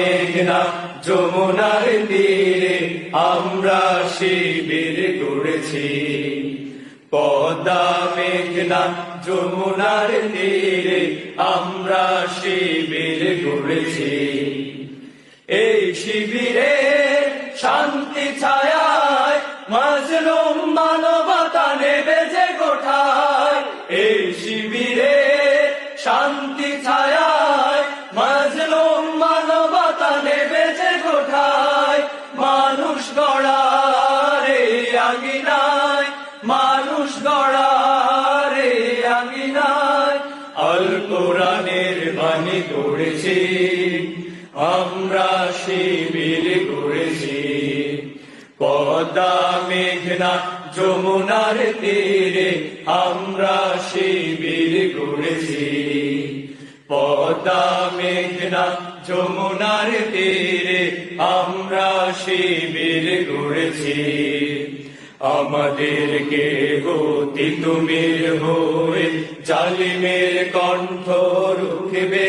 মেঘনা যমুনার তীরে আমরা শিবির গড়েছি। পদা মেঘনা যমুনার তীরে আমরা শিবির গড়েছি। এই শিবিরে শান্তি ছায়ায় মাজলুম মানবতা নেবে যে গোঠায়। এই শিবিরে শান্তি ছায়ায় গড়েছি আমরা শিবির গড়েছি পদ্মা মেঘনা যমুনার তীরে আমরা শিবির গড়েছি পদ্মা মেঘনা যমুনার তীরে আমরা শিবির গড়েছি আমাদেরকে গতি তুমির হয়ে জালিমের কণ্ঠ রুখবে।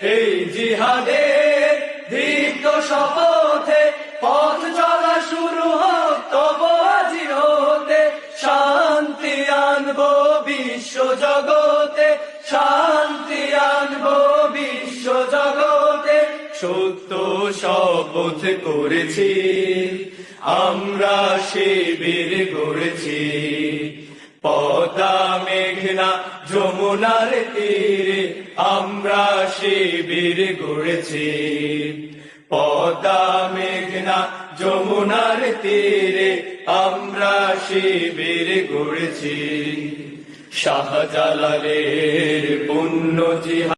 এই জিহাদের দীপ্ত শপথে পথ চলা শুরু হোক, তবু আজি হতে শান্তি আনব বিশ্ব জগতে, শান্তি আনব বিশ্ব জগতে। সত্য শপথ করেছি, আমরা শিবির গড়েছি পদ্মা মেঘনা যমুনার তীরে আমরা শিবির গড়েছি। পদা মেঘনা যমুনার তীরে আমরা শিবির গড়েছি। শাহজালালের পুণ্য জিহা